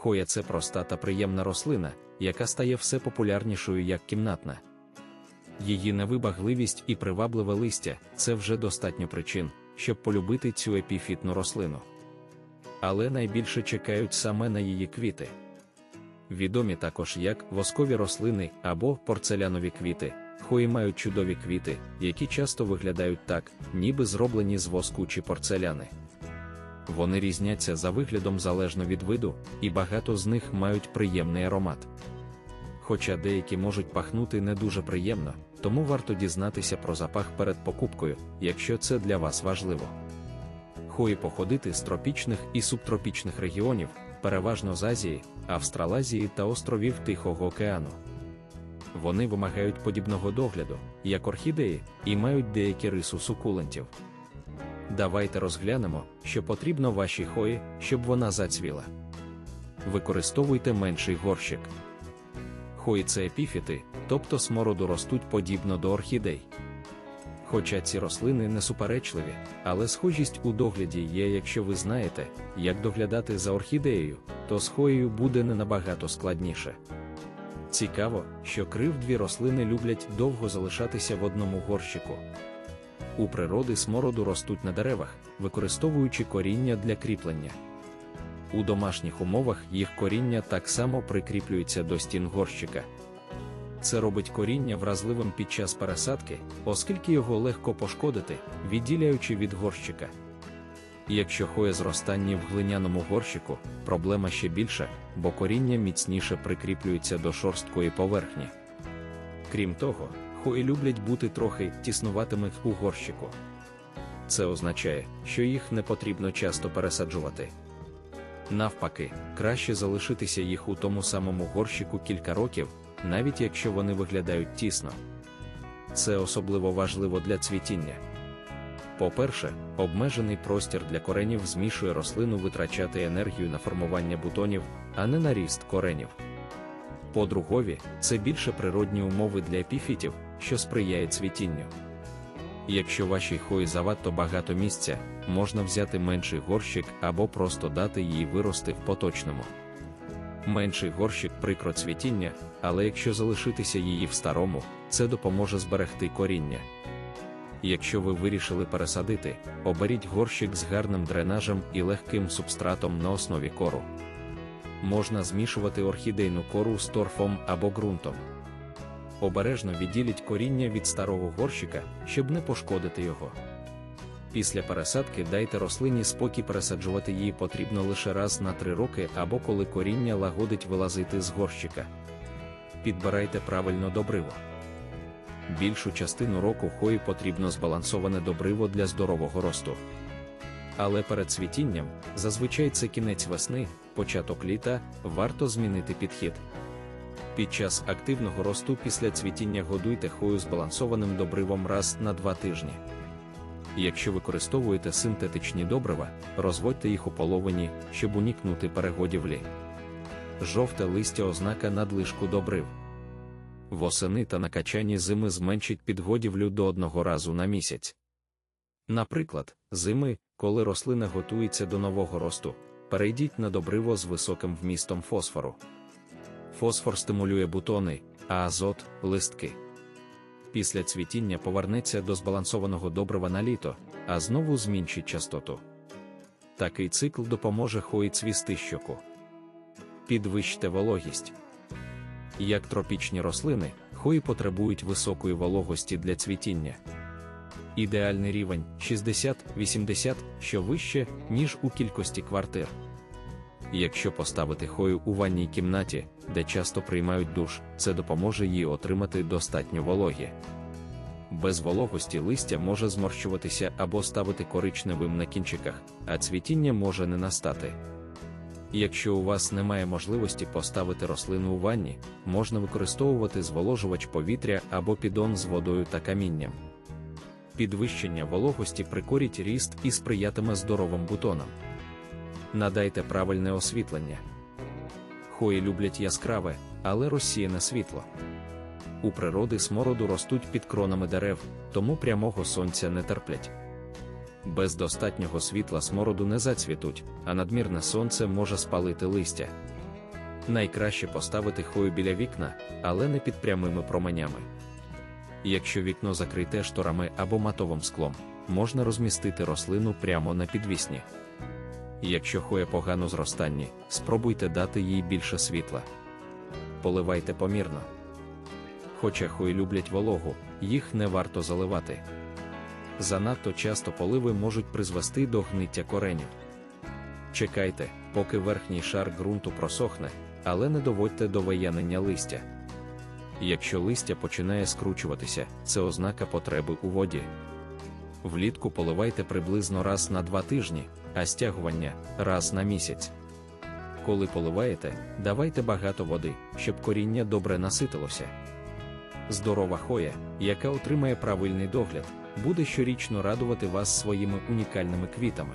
Хоя це проста та приємна рослина, яка стає все популярнішою як кімнатна. Її невибагливість і привабливе листя це вже достатньо причин, щоб полюбити цю епіфітну рослину. Але найбільше чекають саме на її квіти. Відомі також як воскові рослини або порцелянові квіти, хої мають чудові квіти, які часто виглядають так, ніби зроблені з воску чи порцеляни. Вони різняться за виглядом залежно від виду, і багато з них мають приємний аромат. Хоча деякі можуть пахнути не дуже приємно, тому варто дізнатися про запах перед покупкою, якщо це для вас важливо. Хої походити з тропічних і субтропічних регіонів, переважно з Азії, Австралазії та островів Тихого океану. Вони вимагають подібного догляду, як орхідеї, і мають деякі рису сукулентів. Давайте розглянемо, що потрібно вашій хої, щоб вона зацвіла. Використовуйте менший горщик. Хої це епіфіти, тобто смороду ростуть подібно до орхідей. Хоча ці рослини не суперечливі, але схожість у догляді є, якщо ви знаєте, як доглядати за орхідеєю, то з хоєю буде не набагато складніше. Цікаво, що кривдві рослини люблять довго залишатися в одному горщику. У природи смороду ростуть на деревах, використовуючи коріння для кріплення. У домашніх умовах їх коріння так само прикріплюється до стін горщика. Це робить коріння вразливим під час пересадки, оскільки його легко пошкодити, відділяючи від горщика. Якщо хоє зростання в глиняному горщику, проблема ще більша, бо коріння міцніше прикріплюється до шорсткої поверхні. Крім того, хої люблять бути трохи тіснуватими у горщику. Це означає, що їх не потрібно часто пересаджувати. Навпаки, краще залишитися їх у тому самому горщику кілька років, навіть якщо вони виглядають тісно. Це особливо важливо для цвітіння. По-перше, обмежений простір для коренів змішує рослину витрачати енергію на формування бутонів, а не на ріст коренів. По-другові, це більше природні умови для епіфітів, що сприяє цвітінню. Якщо вашій хої завадто багато місця, можна взяти менший горщик або просто дати їй вирости в поточному. Менший горщик прикро цвітіння, але якщо залишитися її в старому, це допоможе зберегти коріння. Якщо ви вирішили пересадити, оберіть горщик з гарним дренажем і легким субстратом на основі кору. Можна змішувати орхідейну кору з торфом або ґрунтом. Обережно відділіть коріння від старого горщика, щоб не пошкодити його. Після пересадки дайте рослині спокій пересаджувати її потрібно лише раз на три роки або коли коріння лагодить вилазити з горщика. Підбирайте правильно добриво. Більшу частину року хої потрібно збалансоване добриво для здорового росту. Але перед цвітінням, зазвичай це кінець весни, початок літа, варто змінити підхід. Під час активного росту після цвітіння годуйте хою збалансованим добривом раз на два тижні. Якщо використовуєте синтетичні добрива, розводьте їх у половині, щоб уникнути перегодівлі. Жовте листя ознака надлишку добрив. Восени та накачані зими зменшить підгодівлю до одного разу на місяць. Наприклад, зими, коли рослина готується до нового росту, перейдіть на добриво з високим вмістом фосфору. Фосфор стимулює бутони, а азот листки. Після цвітіння повернеться до збалансованого добрива на літо, а знову зміншить частоту. Такий цикл допоможе хої цвісти щоку. Підвищте вологість. Як тропічні рослини, хої потребують високої вологості для цвітіння. Ідеальний рівень 60-80, що вище, ніж у кількості квартир. Якщо поставити хою у ванній кімнаті, де часто приймають душ, це допоможе їй отримати достатньо вологі. Без вологості листя може зморщуватися або ставити коричневим на кінчиках, а цвітіння може не настати. Якщо у вас немає можливості поставити рослину у ванні, можна використовувати зволожувач повітря або підон з водою та камінням. Підвищення вологості прикоріть ріст і сприятиме здоровим бутонам. Надайте правильне освітлення. Хої люблять яскраве, але розсіяне світло. У природи смороду ростуть під кронами дерев, тому прямого сонця не терплять. Без достатнього світла смороду не зацвітуть, а надмірне сонце може спалити листя. Найкраще поставити хою біля вікна, але не під прямими променями. Якщо вікно закрите шторами або матовим склом, можна розмістити рослину прямо на підвісні. Якщо хоя погано зростанні, спробуйте дати їй більше світла. Поливайте помірно. Хоча хої люблять вологу, їх не варто заливати. Занадто часто поливи можуть призвести до гниття коренів. Чекайте, поки верхній шар ґрунту просохне, але не доводьте до виянення листя. Якщо листя починає скручуватися, це ознака потреби у воді. Влітку поливайте приблизно раз на два тижні, а стягування раз на місяць. Коли поливаєте, давайте багато води, щоб коріння добре наситилося. Здорова хоя, яка отримає правильний догляд, буде щорічно радувати вас своїми унікальними квітами.